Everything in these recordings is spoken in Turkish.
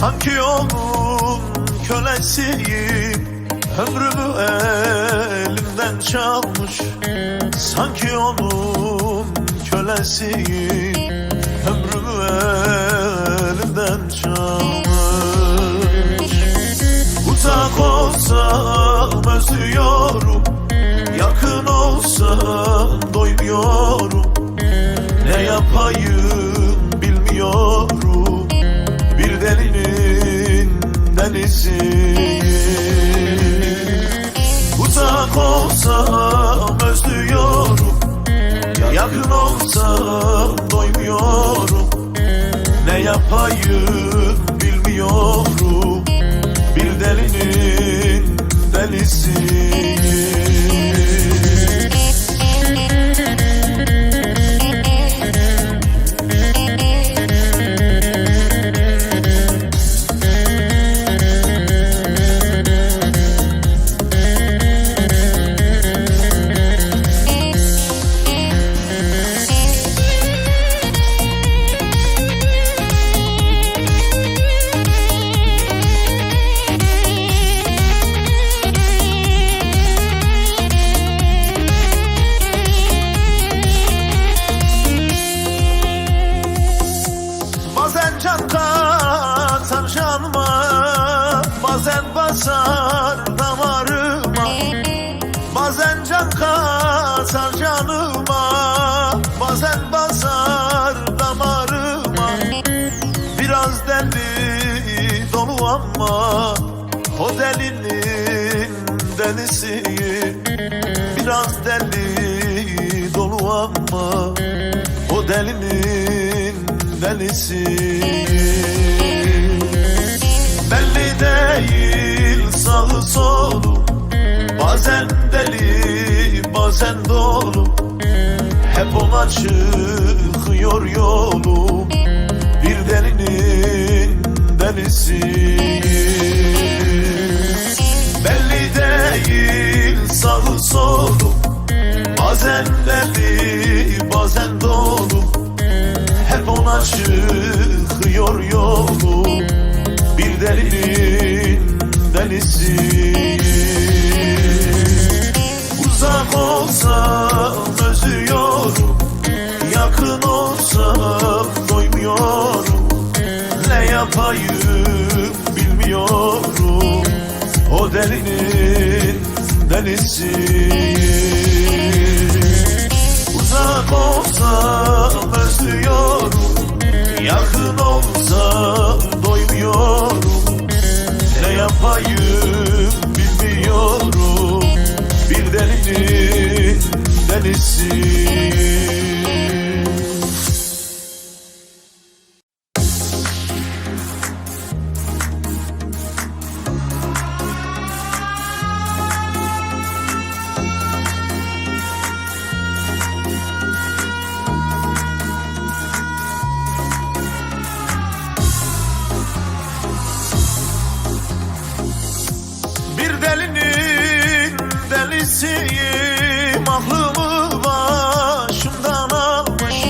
Sanki onun kölesiyim Ömrümü elimden çalmış. Sanki onun kölesiyim Ömrümü elimden çalmış. Uzak olsam özlüyorum Yakın olsam doymuyorum. Ne yapayım Bir delinin deniziyim Uzak olsam özlüyorum. Yakın olsam doymuyorum. Ne yapayım bilmiyorum. Bir delinin delisiyim delisiyim Biraz deli dolu ama O delinin delisiyim Belli değil sağı solu. Bazen deli bazen dolu. Hep ona çıkıyor yolum Bir delinin Belli değil sağı solu. Bazen deli bazen dolu. Hep ona çıkıyor yolum Bir delinin delisiyim Uzak olsam özlüyorum. Yakın olsam doymuyorum. Ne yapayım bilmiyorum O delinin delisiyim Uzak olsam özlüyorum Yakın olsam doymuyorum. Ne yapayım bilmiyorum Bir delinin delisiyim delisiyim Aklımı başımdan almış.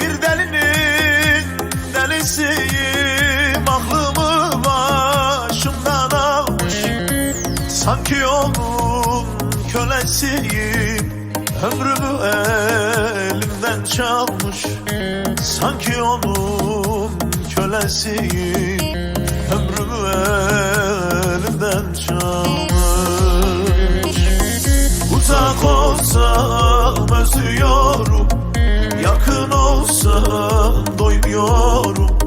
Bir delinin delisiyim Aklımı başımdan almış. Sanki onun kölesiyim Ömrümü elimden çalmış. Sanki onun kölesiyim olsam özlüyorum. Yakın olsam doymuyorum.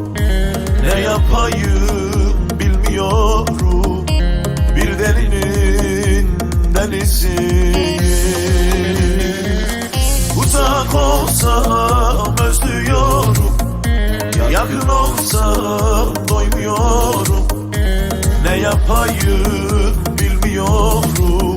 Ne yapayım bilmiyorum. Bir delinin delisiyim Uzak olsam özlüyorum. Yakın olsam doymuyorum. Ne yapayım bilmiyorum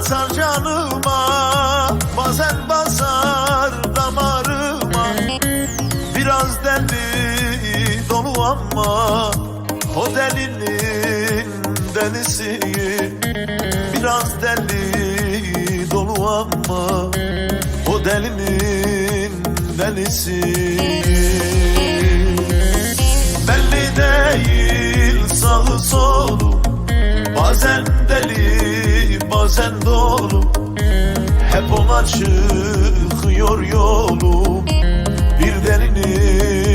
katar canıma Bazen basar damarıma. Biraz deli dolu ama O delinin delisi Biraz deli dolu ama O delinin delisi Belli değil sağı solu Bazen deli bazen dolu Hep ona çıkıyor yolu Bir delinin